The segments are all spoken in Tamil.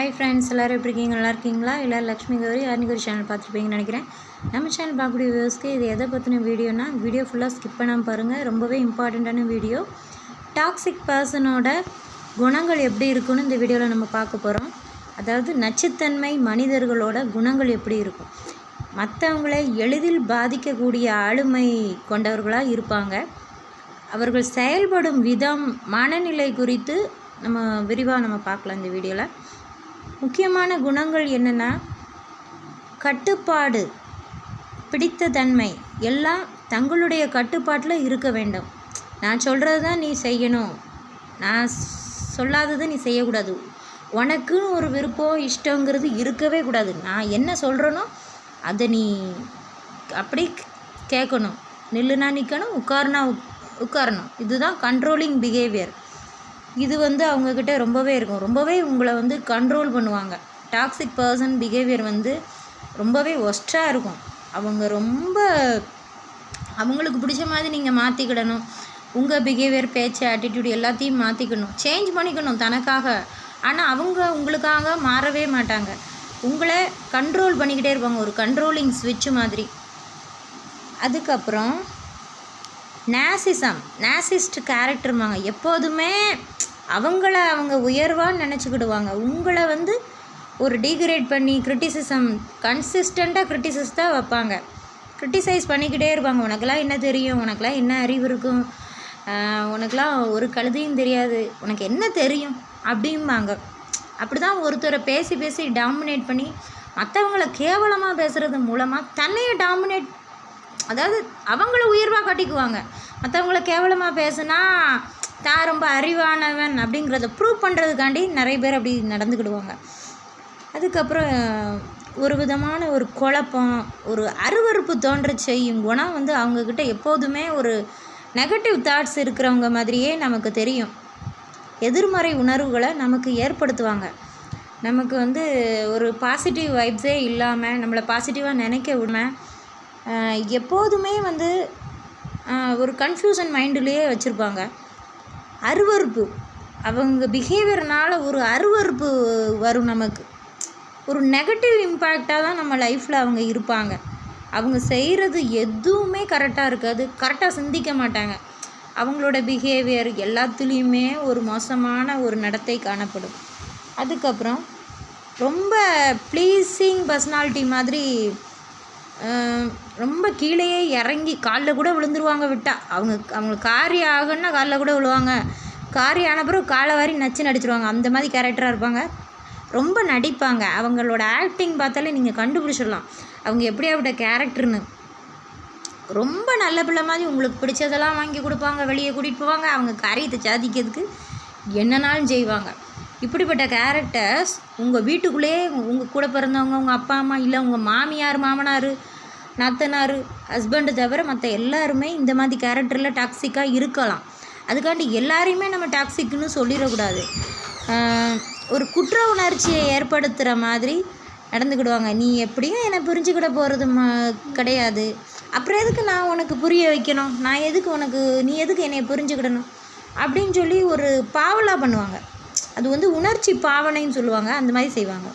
ஹாய் ஃப்ரெண்ட்ஸ் எல்லோரும் எப்படி இருக்கீங்க? நல்லா இருக்கீங்களா? எல்லோரும் லக்ஷ்மி கௌரி அன்னிகரி சேனல் பார்த்துருப்பீங்கன்னு நினைக்கிறேன். நம்ம சேனல் பார்க்கக்கூடிய வியூஸ்க்கு இது எதை பற்றின வீடியோனா வீடியோ ஃபுல்லாக ஸ்கிப் பண்ணாமல் பாருங்கள் ரொம்பவே இம்பார்ட்டண்ட்டான வீடியோ டாக்ஸிக் பர்சனோட குணங்கள் எப்படி இருக்குன்னு இந்த வீடியோவில் நம்ம பார்க்க போகிறோம் அதாவது நச்சுத்தன்மை மனிதர்களோட குணங்கள் எப்படி இருக்கும்? மற்றவங்களை எளிதில் பாதிக்கக்கூடிய ஆளுமை கொண்டவர்களாக இருப்பாங்க. அவர்கள் செயல்படும் விதம் மனநிலை குறித்து நம்ம விரிவாக நம்ம பார்க்கலாம் இந்த வீடியோவில் முக்கியமான குணங்கள் என்னென்னா கட்டுப்பாடு பிடித்த தன்மை எல்லாம் தங்களுடைய கட்டுப்பாட்டில் இருக்க வேண்டும். நான் சொல்கிறது தான் நீ செய்யணும். நான் சொல்லாததை நீ செய்யக்கூடாது. உனக்குன்னு ஒரு விருப்பம் இஷ்டங்கிறது இருக்கவே கூடாது. நான் என்ன சொல்கிறேனோ அதை நீ அப்படி கேட்கணும். நில்லுனா நிற்கணும் உட்காருனா உட்காரணும். இதுதான் கண்ட்ரோலிங் பிஹேவியர் இது வந்து அவங்கக்கிட்ட ரொம்பவே இருக்கும். ரொம்பவே உங்களை வந்து கண்ட்ரோல் பண்ணுவாங்க. டாக்ஸிக் பர்சன் பிஹேவியர் வந்து ரொம்பவே ஒஸ்ட்டாக இருக்கும். அவங்க ரொம்ப அவங்களுக்கு பிடிச்ச மாதிரி நீங்கள் மாற்றிக்கிடணும் உங்கள் பிஹேவியர் பேச்சு ஆட்டிடியூட் எல்லாத்தையும் மாற்றிக்கணும் சேஞ்ச் பண்ணிக்கணும் தனக்காக. ஆனால் அவங்க உங்களுக்காக மாறவே மாட்டாங்க. உங்களை கண்ட்ரோல் பண்ணிக்கிட்டே இருப்பாங்க. ஒரு கண்ட்ரோலிங் ஸ்விட்ச் மாதிரி. அதுக்கப்புறம் நேசிசம் நேசிஸ்ட் கேரக்டர்மாங்க எப்போதுமே அவங்கள அவங்க உயர்வாக நினச்சிக்கிடுவாங்க. உங்களை வந்து ஒரு டீக்ரேட் பண்ணி கிரிட்டிசிசம் கன்சிஸ்டண்ட்டாக கிரிட்டிசிஸ் தான் வைப்பாங்க. கிரிட்டிசைஸ் பண்ணிக்கிட்டே இருப்பாங்க. உனக்கெல்லாம் என்ன தெரியும்? உனக்கெல்லாம் என்ன அறிவு இருக்கும்? உனக்கெல்லாம் ஒரு கழுதையும் தெரியாது. உனக்கு என்ன தெரியும்? அப்படிம்பாங்க. அப்படி தான் ஒருத்தரை பேசி பேசி டாமினேட் பண்ணி மற்றவங்கள கேவலமாக பேசுகிறது மூலமாக தன்னையை டாமினேட் அதாவது அவங்கள உயர்வாக கட்டிக்குவாங்க. மற்றவங்கள கேவலமாக பேசுனா தான் ரொம்ப அறிவானவன் அப்படிங்கிறத ப்ரூவ் பண்ணுறதுக்காண்டி நிறைய பேர் அப்படி நடந்துக்கிடுவாங்க. அதுக்கப்புறம் ஒரு விதமான ஒரு குழப்பம் ஒரு அருவறுப்பு தோன்ற செய்யும் குணம் வந்து அவங்கக்கிட்ட எப்போதுமே ஒரு நெகட்டிவ் தாட்ஸ் இருக்கிறவங்க மாதிரியே நமக்கு தெரியும். எதிர்மறை உணர்வுகளை நமக்கு ஏற்படுத்துவாங்க. நமக்கு வந்து ஒரு பாசிட்டிவ் வைப்ஸே இல்லாமல் நம்மளை பாசிட்டிவாக நினைக்க விடாம எப்போதுமே வந்து ஒரு கன்ஃபியூஷன் மைண்டுலேயே வச்சுருப்பாங்க. அருவறுப்பு அவங்க பிஹேவியர்னால் ஒரு அருவறுப்பு வரும் நமக்கு. ஒரு நெகட்டிவ் இம்பேக்டாக தான் நம்ம லைஃப்பில் அவங்க இருப்பாங்க. அவங்க செய்கிறது எதுவுமே கரெக்டாக இருக்காது. கரெக்டாக சிந்திக்க மாட்டாங்க. அவங்களோட பிஹேவியர் எல்லாத்துலேயுமே ஒரு மோசமான ஒரு நடத்தை காணப்படும். அதுக்கப்புறம் ரொம்ப ப்ளீஸிங் பர்சனாலிட்டி மாதிரி ரொம்ப கீழேயே இறங்கி காலில் கூட விழுந்துருவாங்க விட்டால் அவங்க அவங்களுக்கு காரியம் ஆகுன்னா காலில் கூட விழுவாங்க. காரியம் ஆன பிறகு காலை வாரி நச்சு நடிச்சிருவாங்க. அந்த மாதிரி கேரக்டராக இருப்பாங்க. ரொம்ப நடிப்பாங்க. அவங்களோட ஆக்டிங் பார்த்தாலே நீங்கள் கண்டுபிடிச்சிடலாம். அவங்க எப்படியாப்பட்ட கேரக்டர்னு ரொம்ப நல்ல பிள்ளை மாதிரி உங்களுக்கு பிடிச்சதெல்லாம் வாங்கி கொடுப்பாங்க. வெளியே கூட்டிகிட்டு போவாங்க. அவங்க காரியத்தை சாதிக்கிறதுக்கு என்னனாலும் செய்வாங்க. இப்படிப்பட்ட கேரக்டர்ஸ் உங்கள் வீட்டுக்குள்ளேயே உங்கள் கூட பிறந்தவங்க உங்கள் அப்பா அம்மா இல்லை உங்கள் மாமியார் மாமனார் நாத்தனார் ஹஸ்பண்டு தவிர மற்ற எல்லாருமே இந்த மாதிரி கேரக்டரில் டாக்ஸிக்காக இருக்கலாம். அதுக்காண்டி எல்லாரையுமே நம்ம டாக்ஸிக்குன்னு சொல்லிடக்கூடாது. ஒரு குற்ற உணர்ச்சியை ஏற்படுத்துகிற மாதிரி நடந்துக்கிடுவாங்க. நீ எப்படியும் என்னை புரிஞ்சுக்கிட போகிறது ம கிடையாது. அப்புறம் எதுக்கு நான் உனக்கு புரிய வைக்கணும்? நான் எதுக்கு உனக்கு நீ எதுக்கு என்னை புரிஞ்சுக்கிடணும்? அப்படின்னு சொல்லி ஒரு பாவலாக பண்ணுவாங்க. அது வந்து உணர்ச்சி பாவனைன்னு சொல்லுவாங்க. அந்த மாதிரி செய்வாங்க.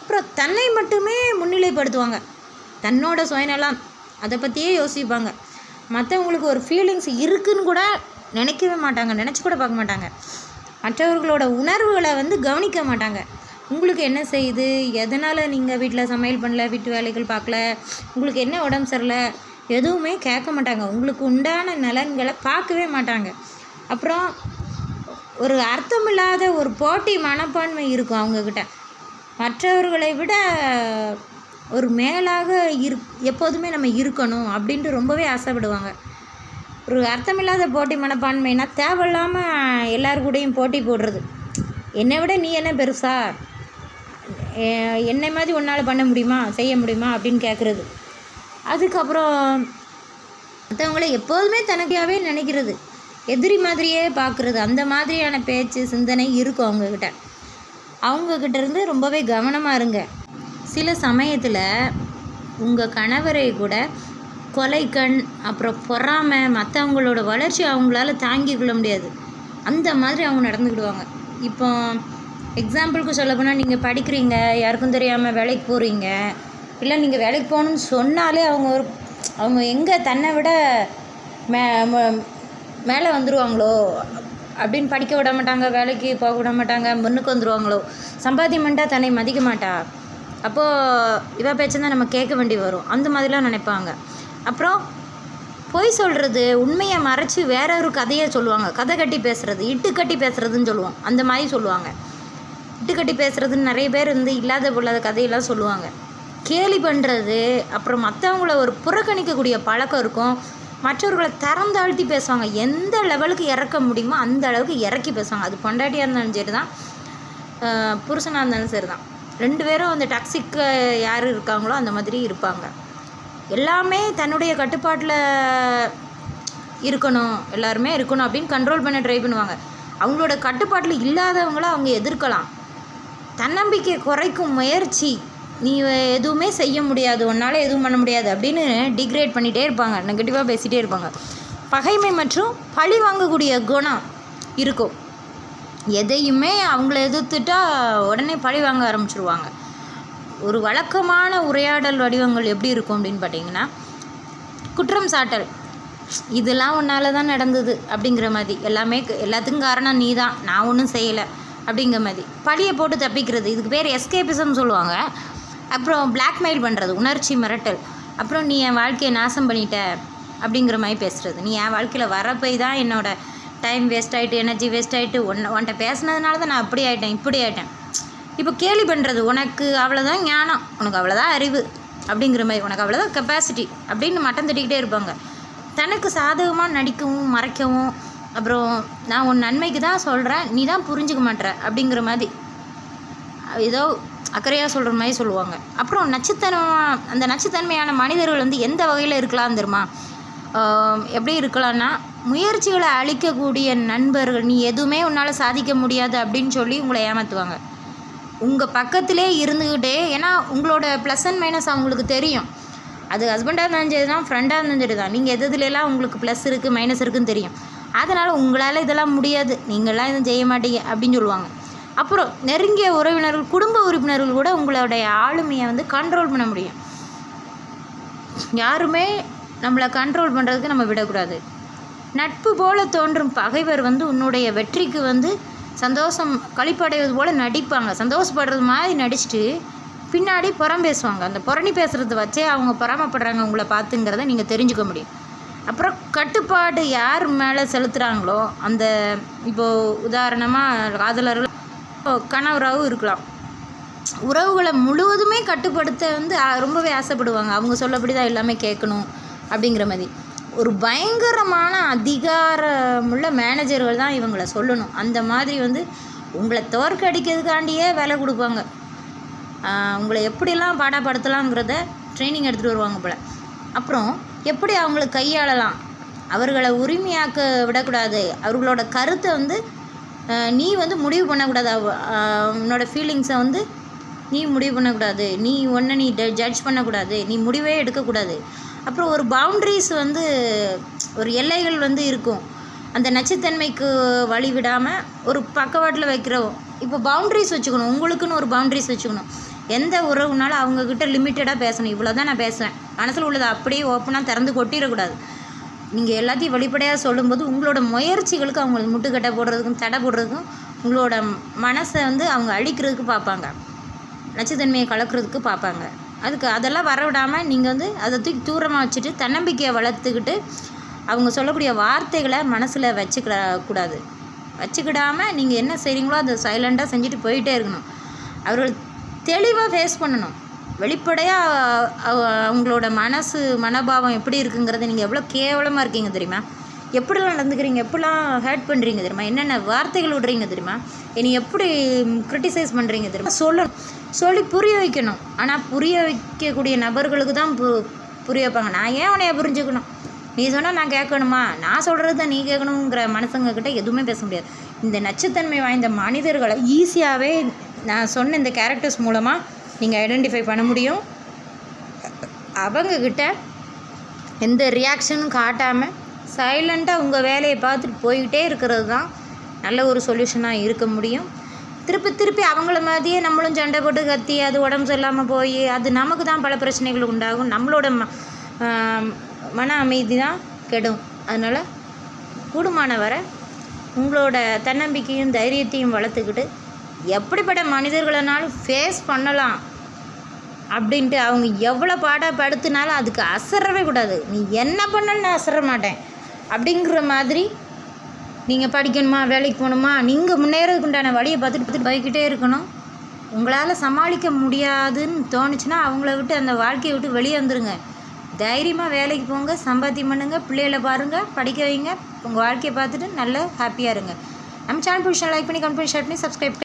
அப்புறம் தன்னை மட்டுமே முன்னிலைப்படுத்துவாங்க. தன்னோட சுயநலம். அதை பற்றியே யோசிப்பாங்க. மற்றவங்களுக்கு ஒரு ஃபீலிங்ஸ் இருக்குதுன்னு கூட நினைக்கவே மாட்டாங்க. நினச்சி கூட பார்க்க மாட்டாங்க. மற்றவர்களோட உணர்வுகளை வந்து கவனிக்க மாட்டாங்க. உங்களுக்கு என்ன செய்யுது? எதனால் நீங்கள் வீட்டில் சமையல் பண்ணல? வீட்டு வேலைகள் பார்க்கல? உங்களுக்கு என்ன உடம்பு சரியில்லை? எதுவுமே கேட்க மாட்டாங்க. உங்களுக்கு உண்டான நலன்களை பார்க்கவே மாட்டாங்க. அப்புறம் ஒரு அர்த்தமில்லாத ஒரு போட்டி மனப்பான்மை இருக்கும் அவங்கக்கிட்ட மற்றவர்களை விட ஒரு மேலாக இரு எப்போதுமே நம்ம இருக்கணும் அப்படின்ட்டு ரொம்பவே ஆசைப்படுவாங்க. ஒரு அர்த்தமில்லாத போட்டி மனப்பான்மைனா தேவையில்லாமல் எல்லார் கூடயும் போட்டி போடுறது. என்னை விட நீ என்ன பெருசா? என்னை மாதிரி உன்னால் பண்ண முடியுமா? செய்ய முடியுமா? அப்படின்னு கேட்குறது அதுக்கப்புறம் மற்றவங்கள எப்போதுமே தனக்கையாகவே நினைக்கிறது. எதிரி மாதிரியே பார்க்குறது அந்த மாதிரியான பேச்சு சிந்தனை இருக்கும் அவங்கக்கிட்ட அவங்கக்கிட்ட இருந்து ரொம்பவே கவனமாக இருங்க. சில சமயத்தில் உங்கள் கணவரை கூட கொலை கண் அப்புறம் பொறாமை மற்றவங்களோட வளர்ச்சி அவங்களால தாங்கி கொள்ள முடியாது. அந்த மாதிரி அவங்க நடந்துக்கிடுவாங்க. இப்போ எக்ஸாம்பிளுக்கு சொல்ல போனால் நீங்கள் படிக்கிறீங்க யாருக்கும் தெரியாமல் வேலைக்கு போகிறீங்க இல்லை நீங்கள் வேலைக்கு போகணுன்னு சொன்னாலே அவங்க ஒரு அவங்க எங்கே தன்னை விட மே ம- மேலே வந்துடுவாங்களோ அப்படின்னு படிக்க விட மாட்டாங்க வேலைக்கு போக விட மாட்டாங்க முன்னுக்கு வந்துடுவாங்களோ சம்பாத்தியம் பண்ணிட்டா தன்னை மதிக்க மாட்டா. அப்போது இவ பேச்சை தான் நம்ம கேட்க வேண்டி வரும். அந்த மாதிரிலாம் நினைப்பாங்க. அப்புறம் பொய் சொல்கிறது உண்மையை மறைச்சி வேற ஒரு கதையை சொல்லுவாங்க. கதை கட்டி பேசுகிறது இட்டு கட்டி பேசுகிறதுன்னு சொல்லுவோம். அந்த மாதிரி சொல்லுவாங்க. இட்டு கட்டி பேசுறதுன்னு நிறைய பேர் வந்து இல்லாத பொல்லாத கதையெல்லாம் சொல்லுவாங்க. கேலி பண்ணுறது அப்புறம் மற்றவங்கள ஒரு புறக்கணிக்கக்கூடிய பழக்கம் இருக்கும். மற்றவர்களை திறந்தாழ்த்தி பேசுவாங்க. எந்த லெவலுக்கு இறக்க முடியுமோ அந்த அளவுக்கு இறக்கி பேசுவாங்க. அது பொண்டாட்டியாக இருந்தாலும் சரி தான் புருஷனாக இருந்தாலும் சரி தான் ரெண்டு பேரும் அந்த டாக்ஸிக்கு யார் இருக்காங்களோ அந்த மாதிரி இருப்பாங்க. எல்லாமே தன்னுடைய கட்டுப்பாட்டில் இருக்கணும் எல்லாருமே இருக்கணும் அப்படின்னு கண்ட்ரோல் பண்ண ட்ரை பண்ணுவாங்க. அவங்களோட கட்டுப்பாட்டில் இல்லாதவங்கள அவங்க எதிர்க்கலாம். தன்னம்பிக்கை குறைக்கும் முயற்சி. நீ எதுவுமே செய்ய முடியாது உன்னால் எதுவும் பண்ண முடியாது அப்படின்னு டிக்ரேட் பண்ணிகிட்டே இருப்பாங்க. நெகட்டிவாக பேசிகிட்டே இருப்பாங்க. பகைமை மற்றும் பழி வாங்கக்கூடிய குணம் இருக்கும். எதையுமே அவங்கள எதிர்த்துட்டா உடனே பழி வாங்க ஆரம்பிச்சிருவாங்க. ஒரு வழக்கமான உரையாடல் வடிவங்கள் எப்படி இருக்கும் அப்படின்னு பார்த்தீங்கன்னா குற்றம் சாட்டல். இதெல்லாம் உன்னால தான் நடந்தது அப்படிங்கிற மாதிரி. எல்லாமே எல்லாத்துக்கும் காரணம் நீ தான் நான் ஒன்றும் செய்யலை அப்படிங்கிற மாதிரி. பழியை போட்டு தப்பிக்கிறது. இதுக்கு பேர் எஸ்கேபிசம் சொல்லுவாங்க. அப்புறம் பிளாக்மெயில் பண்ணுறது உணர்ச்சி மிரட்டல். அப்புறம் நீ என் வாழ்க்கையை நாசம் பண்ணிட்ட அப்படிங்கிற மாதிரி பேசுகிறது நீ என் வாழ்க்கையில் வரப்போய் தான் என்னோட டைம் வேஸ்ட் ஆகிட்டு எனர்ஜி வேஸ்ட் ஆகிட்டு ஒன்று உன்கிட்ட பேசுனதுனால தான் நான் அப்படி ஆகிட்டேன் இப்படி ஆயிட்டேன். இப்போ கேலி பண்ணுறது உனக்கு அவ்வளோதான் ஞானம் உனக்கு அவ்வளோதான் அறிவு அப்படிங்கிற மாதிரி உனக்கு அவ்வளோதான் கெப்பாசிட்டி அப்படின்னு மட்டம் தட்டிக்கிட்டே இருப்பாங்க. தனக்கு சாதகமாக நடிக்கவும் மறைக்கவும் அப்புறம் நான் உன் நன்மைக்கு தான் சொல்கிறேன் நீ தான் புரிஞ்சுக்க மாட்ற அப்படிங்கிற மாதிரி. ஏதோ அக்கறையாக சொல்கிற மாதிரி சொல்லுவாங்க. அப்புறம் நச்சுத்தனமாக அந்த நச்சுத்தன்மையான மனிதர்கள் வந்து எந்த வகையில் இருக்கலாம் தெரியுமா? எப்படி இருக்கலாம்னா முயற்சிகளை அழிக்கக்கூடிய நண்பர்கள் நீ எதுவுமே உன்னால் சாதிக்க முடியாது அப்படின்னு சொல்லி உங்களை ஏமாற்றுவாங்க உங்கள் பக்கத்திலே இருந்துக்கிட்டே ஏன்னா உங்களோட ப்ளஸ் அண்ட் மைனஸ் அவங்களுக்கு தெரியும். அது ஹஸ்பண்டாக இருந்தாலும் சரி தான் ஃப்ரெண்டாக இருந்தாலும் சரி தான். நீங்கள் எது எதுலலாம் உங்களுக்கு ப்ளஸ் இருக்குது மைனஸ் இருக்குன்னு தெரியும். அதனால் உங்களால் இதெல்லாம் முடியாது. நீங்களாம் எதுவும் செய்ய மாட்டீங்க அப்படின்னு சொல்லுவாங்க. அப்புறம் நெருங்கிய உறவினர்கள் குடும்ப உறுப்பினர்கள் கூட உங்களுடைய ஆளுமையை வந்து கண்ட்ரோல் பண்ண முடியும். யாருமே நம்மளை கண்ட்ரோல் பண்ணுறதுக்கு நம்ம விடக்கூடாது. நட்பு போல தோன்றும் பகைவர் வந்து உன்னுடைய வெற்றிக்கு வந்து சந்தோஷம் கழிப்படைவது போல் நடிப்பாங்க. சந்தோஷப்படுறது மாதிரி நடிச்சுட்டு பின்னாடி புறம் பேசுவாங்க. அந்த புறணி பேசுகிறத வச்சே அவங்க பொறாமப்படுறாங்க. உங்களை பார்த்துங்கிறத நீங்கள் தெரிஞ்சுக்க முடியும். அப்புறம் கட்டுப்பாடு யார் மேலே செலுத்துகிறாங்களோ அந்த இப்போது உதாரணமாக காதலர்கள் கணவராகவும் இருக்கலாம். உறவுகளை முழுவதுமே கட்டுப்படுத்த வந்து ரொம்பவே ஆசைப்படுவாங்க. அவங்க சொல்லப்படி தான் எல்லாமே கேட்கணும் அப்படிங்கிற மாதிரி. ஒரு பயங்கரமான அதிகாரமுள்ள மேனேஜர்கள் தான் இவங்களை சொல்லணும். அந்த மாதிரி வந்து உங்களை தோற்கடிக்கிறதுக்காண்டியே வேலை கொடுப்பாங்க. உங்களை எப்படிலாம் பாடப்படுத்தலாங்கிறத ட்ரைனிங் எடுத்துகிட்டு வருவாங்க போல். அப்புறம் எப்படி அவங்கள கையாளலாம்? அவர்களை உரிமையாக்க விடக்கூடாது. அவர்களோட கருத்தை வந்து நீ வந்து முடிவு பண்ணக்கூடாது. உன்னோட ஃபீலிங்ஸை வந்து நீ முடிவு பண்ணக்கூடாது. நீ ஒன்றை நீ ஜட்ஜ் பண்ணக்கூடாது. நீ முடிவே எடுக்கக்கூடாது. அப்புறம் ஒரு பவுண்ட்ரிஸ் வந்து ஒரு எல்லைகள் வந்து இருக்கும். அந்த நச்சுத்தன்மைக்கு வழி விடாமல் ஒரு பக்கவாட்டில் வைக்கிறோம் இப்போ பவுண்ட்ரிஸ் வச்சுக்கணும். உங்களுக்குன்னு ஒரு பவுண்ட்ரிஸ் வச்சுக்கணும். எந்த உறவுனாலும் அவங்கக்கிட்ட லிமிட்டடாக பேசணும். இவ்வளோ தான் நான் பேசுவேன். மனசில் உள்ளதை அப்படியே ஓப்பனாக திறந்து கொட்டிடக்கூடாது. நீங்கள் எல்லாத்தையும் வெளிப்படையாக சொல்லும்போது உங்களோட முயற்சிகளுக்கு அவங்களுக்கு முட்டுக்கட்டை போடுறதுக்கும் தடை போடுறதுக்கும் உங்களோட மனசை வந்து அவங்க அழிக்கிறதுக்கு பார்ப்பாங்க. நச்சுத்தன்மையை கலக்கிறதுக்கு பார்ப்பாங்க. அதுக்கு அதெல்லாம் வரவிடாமல் நீங்கள் வந்து அதை தூக்கி தூரமாக வச்சுட்டு தன்னம்பிக்கையை வளர்த்துக்கிட்டு அவங்க சொல்லக்கூடிய வார்த்தைகளை மனசில் வச்சுக்கிட கூடாது. வச்சுக்கிடாமல் நீங்கள் என்ன செய்கிறீங்களோ அதை சைலண்ட்டாக செஞ்சுட்டு போயிட்டே இருக்கணும். அவர்கள் தெளிவாக ஃபேஸ் பண்ணணும். வெளிப்படையாக அவங்களோட மனசு மனோபாவம் எப்படி இருக்குங்கிறத நீங்கள் எவ்வளோ கேவலமாக இருக்கீங்க தெரியுமா? எப்படிலாம் நடந்துக்கிறீங்க? எப்படிலாம் ஹேட் பண்ணுறீங்க தெரியுமா? என்னென்ன வார்த்தைகள் விடுறீங்க தெரியுமா? என்னை எப்படி க்ரிட்டிசைஸ் பண்ணுறீங்க தெரியுமா? சொல்லணும் சொல்லி புரிய வைக்கணும். ஆனால் புரிய வைக்கக்கூடிய நபர்களுக்கு தான் பு புரிய வைப்பாங்க. நான் ஏன் உன்னைய புரிஞ்சுக்கணும்? நீ சொன்னால் நான் கேட்கணுமா? நான் சொல்கிறத நீ கேட்கணுங்கிற மனுஷங்கக்கிட்ட எதுவுமே பேச முடியாது. இந்த நச்சுத்தன்மை வாய்ந்த மனிதர்களை ஈஸியாகவே நான் சொன்ன இந்த கேரக்டர்ஸ் மூலமாக நீங்கள் ஐடென்டிஃபை பண்ண முடியும். அவங்கக்கிட்ட எந்த ரியாக்ஷனும் காட்டாமல் சைலண்ட்டாக உங்கள் வேலையை பார்த்துட்டு போய்கிட்டே இருக்கிறது தான் நல்ல ஒரு சொல்யூஷனாக இருக்க முடியும். திருப்பி திருப்பி அவங்கள மாதிரியே நம்மளும் சண்டை போட்டு கத்தி அது உடம்பு சரியில்லாமல் போய் அது நமக்கு தான் பல பிரச்சனைகள் உண்டாகும். நம்மளோட ம மன அமைதி தான் கெடும். அதனால் கூடுமான வரை உங்களோட தன்னம்பிக்கையும் தைரியத்தையும் வளர்த்துக்கிட்டு எப்படிப்பட்ட மனிதர்களைனாலும் ஃபேஸ் பண்ணலாம் அப்படின்ட்டு அவங்க எவ்வளோ பாடப்படுத்தினாலும் அதுக்கு அசரவே கூடாது. நீ என்ன பண்ணாலும் நான் அசர மாட்டேன். அப்படிங்கிற மாதிரி நீங்கள் படிக்கணுமா வேலைக்கு போகணுமா நீங்கள் முன்னேறதுக்கு உண்டான வழியை பார்த்துட்டு பார்த்துட்டு போய்கிட்டே இருக்கணும். உங்களால் சமாளிக்க முடியாதுன்னு தோணுச்சுன்னா அவங்கள விட்டு அந்த வாழ்க்கையை விட்டு வெளியே வந்துருங்க. தைரியமாக வேலைக்கு போங்க சம்பாத்தியம் பண்ணுங்கள் பிள்ளைகளை பாருங்கள் படிக்க வைங்க. உங்கள் வாழ்க்கையை பார்த்துட்டு நல்லா ஹாப்பியாக இருங்க. நம்ம சேனல் பிடிச்சா லைக் பண்ணி கமெண்ட் பண்ணி ஷேர் பண்ணி சப்ஸ்கிரைப்